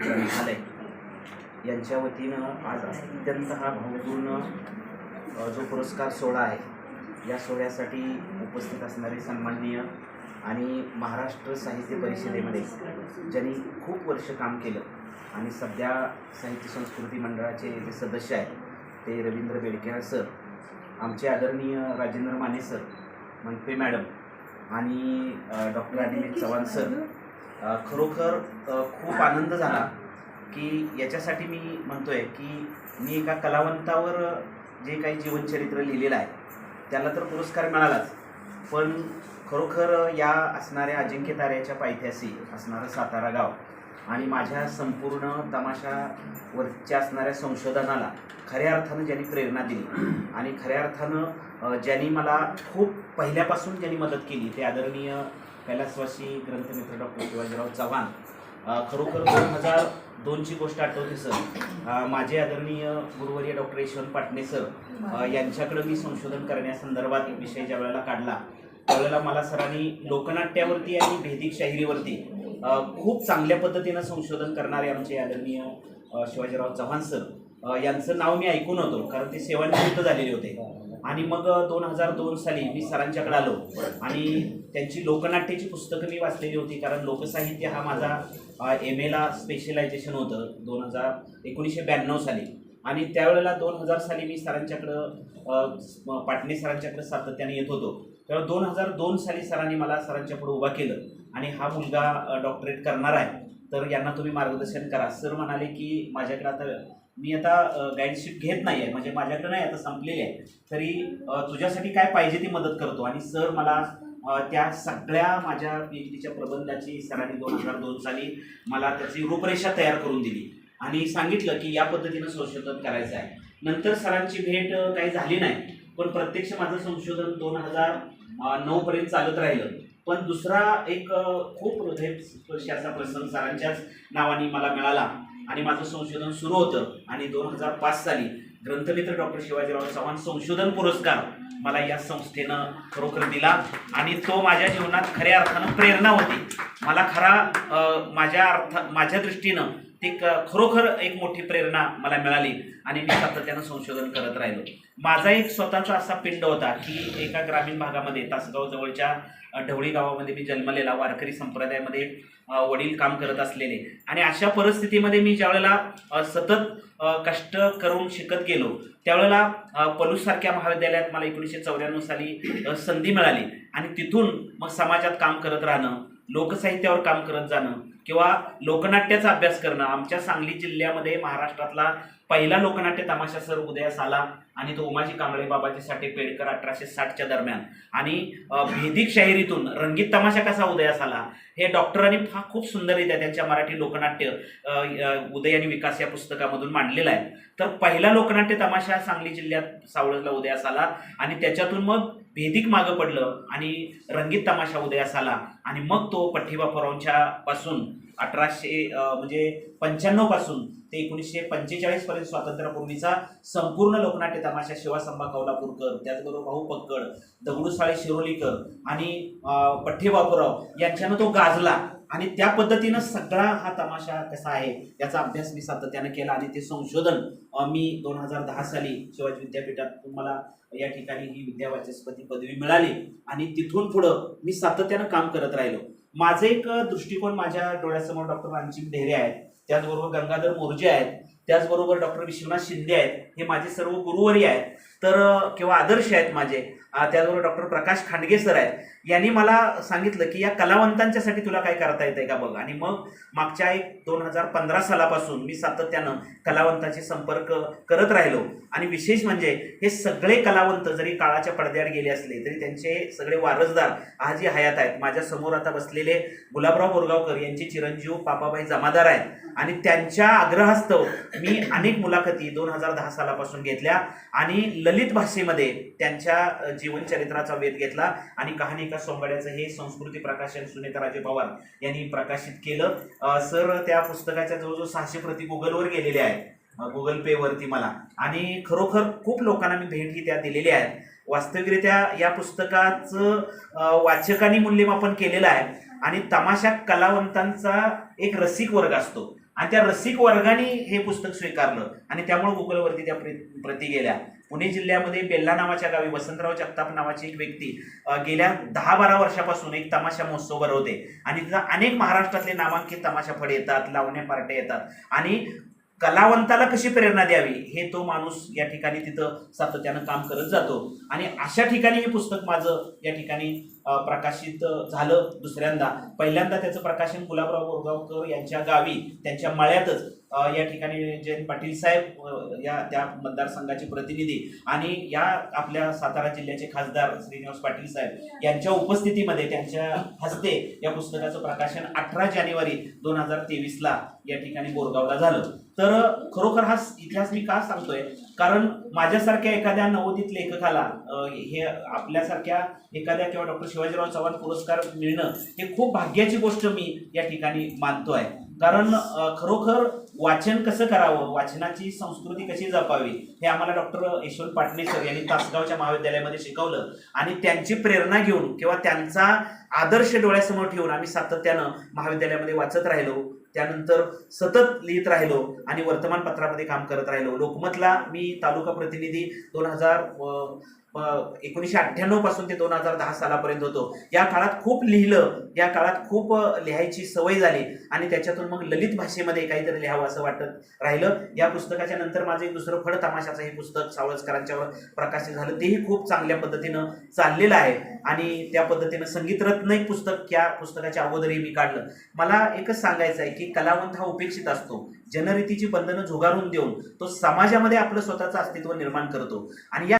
ग्रंथालय यांच्या वतीनं आज अत्यंत हा भावपूर्ण जो पुरस्कार सोहळा आहे या सोहळ्यासाठी उपस्थित असणारे सन्माननीय आणि महाराष्ट्र साहित्य परिषदेमध्ये ज्यांनी खूप वर्ष काम केलं आणि सध्या साहित्य संस्कृती मंडळाचे जे सदस्य आहेत ते रवींद्र बेडकेळ सर आमचे आदरणीय राजेंद्र माने सर मनपे मॅडम आणि डॉक्टर अनिमित चव्हाण सर खरोखर खूप आनंद झाला की याच्यासाठी मी म्हणतोय की मी एका कलावंतावर जे काही जीवनचरित्र लिहिलेलं आहे त्याला तर पुरस्कार मिळालाच. पण खरोखर या असणाऱ्या अजिंक्य ताऱ्याच्या पायथ्याशी असणारं सातारा गाव आणि माझ्या संपूर्ण तमाशावरच्या असणाऱ्या संशोधनाला खऱ्या अर्थानं ज्यांनी प्रेरणा दिली आणि खऱ्या अर्थानं ज्यांनी मला खूप पहिल्यापासून ज्यांनी मदत केली ते आदरणीय कैलासवासी ग्रंथमित्र डॉक्टर शिवाजीराव चव्हाण. खरोखर दोन हजार दोनची गोष्ट आठवते सर. माझे आदरणीय गुरुवर्य डॉक्टर यशवंत पाटणे सर यांच्याकडे मी संशोधन करण्यासंदर्भात विषय ज्या वेळेला काढला त्यावेळेला मला सरांनी लोकनाट्यावरती आणि भेदिक शाहिरीवरती खूप चांगल्या पद्धतीनं संशोधन करणारे आमचे आदरणीय शिवाजीराव चव्हाण सर यांचं नाव मी ऐकून होतो कारण ते सेवानिवृत्त झालेले होते. आणि मग दोन हजार दोन साली मी सरांच्याकडे आलो आणि त्यांची लोकनाट्याची पुस्तकं मी वाचलेली होती कारण लोकसाहित्य हा माझा एम एला स्पेशलायझेशन होतं दोन हजार एकोणीसशे ब्याण्णव साली. आणि त्यावेळेला दोन हजार साली मी सरांच्याकडं पाटणे सरांच्याकडे सातत्याने येत होतो. तेव्हा दोन हजार दोन साली सरांनी मला सरांच्या पुढे उभा केलं. आणि हा मुलगा डॉक्टरेट करणार आहे तर यांना तुम्ही मार्गदर्शन करा. सर म्हणाले की माझ्याकडे आता मी आता गाईडशिप घेत नाही आहे म्हणजे माझ्याकडे नाही आता संपलेली आहे. तरी तुझ्यासाठी काय पाहिजे ती मदत करतो. आणि सर मला त्या सगळ्या माझ्या पी एच डीच्या प्रबंधाची सरांनी दोन हजार दोन साली मला त्याची रूपरेषा तयार करून दिली. आणि सांगितलं की या पद्धतीनं संशोधन करायचं आहे. नंतर सरांची भेट काही झाली नाही. पण प्रत्यक्ष माझं संशोधन दोन हजार नऊपर्यंत चालत राहिलं. पण दुसरा एक खूप हृदयस्पर्शी असा प्रसंग सरांच्याच नावाने मला मिळाला आणि माझं संशोधन सुरू होतं. आणि दोन हजार पाच साली ग्रंथमित्र डॉक्टर शिवाजीराव चव्हाण संशोधन पुरस्कार मला या संस्थेनं खरोखर दिला आणि तो माझ्या जीवनात खऱ्या अर्थानं प्रेरणा होती. मला खरा माझ्या अर्थ माझ्या दृष्टीनं ती क खरोखर एक मोठी प्रेरणा मला मिळाली आणि मी सातत्यानं संशोधन करत राहिलो. माझा एक स्वतःचा असा पिंड होता की एका ग्रामीण भागामध्ये तासगाव जवळच्या ढवळी गावामध्ये मी जन्मलेला वारकरी संप्रदायामध्ये वडील काम करत असलेले. आणि अशा परिस्थितीमध्ये मी ज्यावेळेला सतत कष्ट करून शिकत गेलो त्यावेळेला पलूसारख्या पलूससारख्या महाविद्यालयात मला एकोणीसशे चौऱ्याण्णव साली संधी मिळाली. आणि तिथून मग समाजात काम करत राहणं लोकसाहित्यावर काम करत जाणं किंवा लोकनाट्याचा अभ्यास करणं. आमच्या सांगली जिल्ह्यामध्ये महाराष्ट्रातला पहिला लोकनाट्य तमाशा सर उदयास आला आणि तो उमाजी कांबळे बाबाजी साठे पेडकर अठराशे साठच्या दरम्यान. आणि भेदिक शाहिरीतून रंगीत तमाशा कसा उदयास आला हे डॉक्टरांनी फार खूप सुंदररित्या त्यांच्या मराठी लोकनाट्य उदय आणि विकास या पुस्तकामधून मांडलेला आहे. तर पहिला लोकनाट्य तमाशा सांगली जिल्ह्यात सावळजला उदयास आला आणि त्याच्यातून मग भेदिक मागं पडलं आणि रंगीत तमाशा उदयास आला आणि मग तो पठ्ठीबा परांच्या पासून अठराशे म्हणजे पंच्याण्णवपासून ते एकोणीसशे पंचेचाळीस पर्यंत स्वातंत्र्यपूर्वीचा संपूर्ण लोकनाट्य तमाशा शिवासंबा कौलापूरकर त्याचबरोबर भाऊ पक्कड दगडूसाळे शिरोलीकर आणि पठ्ठे बापूराव यांच्यानं तो गाजला. आणि त्या पद्धतीनं सगळा हा तमाशा कसा आहे याचा अभ्यास मी सातत्यानं केला आणि ते संशोधन मी दोन हजार दहा साली शिवाजी विद्यापीठात मला या ठिकाणी ही विद्यावाचस्पती पदवी मिळाली आणि तिथून पुढं मी सातत्यानं काम करत राहिलो. माझं एक दृष्टिकोन माझ्या डोळ्यासमोर डॉक्टर रामजी ढेरे आहेत त्याचबरोबर गंगाधर मोर्जे आहेत त्याचबरोबर डॉक्टर विश्वनाथ शिंदे आहेत हे माझे सर्व गुरुवरी आहेत तर किंवा आदर्श आहेत माझे त्याचबरोबर डॉक्टर प्रकाश खांडगे सर आहेत यांनी मला सांगितलं की या कलावंतांच्यासाठी तुला काय करता येतंय का बघ? आणि मग मागच्या एक दोन हजार पंधरा सालापासून मी सातत्यानं कलावंतांचे संपर्क करत राहिलो. आणि विशेष म्हणजे हे सगळे कलावंत जरी काळाच्या पडद्याआड गेले असले तरी त्यांचे सगळे वारसदार आजही हयात आहेत. माझ्यासमोर आता बसलेले गुलाबराव बोरगावकर यांचे चिरंजीव पापाबाई जमादार आहेत. आणि त्यांच्या आग्रहास्तव मी अनेक मुलाखती दोन हजार दहा सालापासून घेतल्या आणि ललित भाषेमध्ये त्यांच्या जीवनचरित्राचा वेध घेतला आणि कहाणी का सोंगाड्याचं हे संस्कृती प्रकाशन सुनेता राजे पवार यांनी प्रकाशित केलं. सर त्या पुस्तकाच्या जवळजवळ सहाशे प्रती गुगलवर गेलेल्या आहेत. गुगल पे वरती मला. आणि खरोखर खूप लोकांना मी भेट ही त्या दिलेल्या आहेत. वास्तविकरित्या या पुस्तकाचं वाचकांनी मूल्यमापन केलेलं आहे. आणि तमाशा कलावंतांचा एक रसिक वर्ग असतो. आणि त्या रसिक वर्गाने हे पुस्तक स्वीकारलं. आणि त्यामुळे गुगलवरती त्या प्र- प्रती गेल्या. पुणे जिल्ह्यामध्ये बेल्ला नावाच्या गावी वसंतराव जगताप नावाची एक व्यक्ती गेल्या दहा बारा वर्षापासून एक तमाशा महोत्सव भरवते. आणि तिथं अनेक महाराष्ट्रातले नामांकित तमाशा फड येतात लावण्या पार्ट्या येतात. आणि कलावंताला कशी प्रेरणा द्यावी? हे तो माणूस या ठिकाणी तिथं सातत्यानं काम करत जातो. आणि अशा ठिकाणी हे पुस्तक माझं या ठिकाणी प्रकाशित झालं दुसऱ्यांदा. पहिल्यांदा त्याचं प्रकाशन गुलाबराव बोरगावकर यांच्या गावी त्यांच्या मळ्यातच या ठिकाणी जयंत पाटील साहेब या त्या मतदारसंघाचे प्रतिनिधी आणि या आपल्या सातारा जिल्ह्याचे खासदार श्रीनिवास पाटील साहेब यांच्या उपस्थितीमध्ये त्यांच्या हस्ते या पुस्तकाचं प्रकाशन अठरा जानेवारी दोन हजार तेवीसला या ठिकाणी बोरगावला झालं. तर खरोखर हा इतिहास मी का सांगतोय? कारण माझ्यासारख्या एखाद्या नवोदित लेखकाला हे आपल्यासारख्या एखाद्या किंवा डॉक्टर शिवाजीराव चव्हाण पुरस्कार मिळणं हे खूप भाग्याची गोष्ट मी या ठिकाणी मानतोय. कारण खरोखर वाचन कसं करावं? वाचनाची संस्कृती कशी जपावी? हे आम्हाला डॉक्टर यशवंत पाटणे सर यांनी तासगावच्या महाविद्यालयामध्ये शिकवलं. आणि त्यांची प्रेरणा घेऊन किंवा त्यांचा आदर्श डोळ्यासमोर ठेवून आम्ही सातत्यानं महाविद्यालयामध्ये वाचत राहिलो. त्यानंतर सतत लिहित राहिलो आणि वर्तमानपत्रामध्ये काम करत राहिलो. लोकमतला मी तालुका प्रतिनिधी दोन हजार एकोणीसशे अठ्ठ्याण्णवपासून ते दोन हजार दहा सालापर्यंत होतो. या काळात खूप लिहिलं या काळात खूप लिहायची सवय झाली आणि त्याच्यातून मग ललित भाषेमध्ये काहीतरी लिहावं असं वाटत राहिलं. या पुस्तकाच्या नंतर माझं एक दुसरं फड तमाशाचं हे पुस्तक सावळसकरांच्यावर प्रकाशित झालं. तेही खूप चांगल्या पद्धतीनं चाललेलं आहे. आणि त्या पद्धतीनं संगीतरत्न एक पुस्तक या पुस्तकाच्या अगोदरही मी काढलं. मला एकच सांगायचं आहे की कलावंत हा उपेक्षित असतो. जनरीतीची बंधनं झुगारून देऊन तो समाजामध्ये आपलं स्वतःचं अस्तित्व निर्माण करतो. आणि या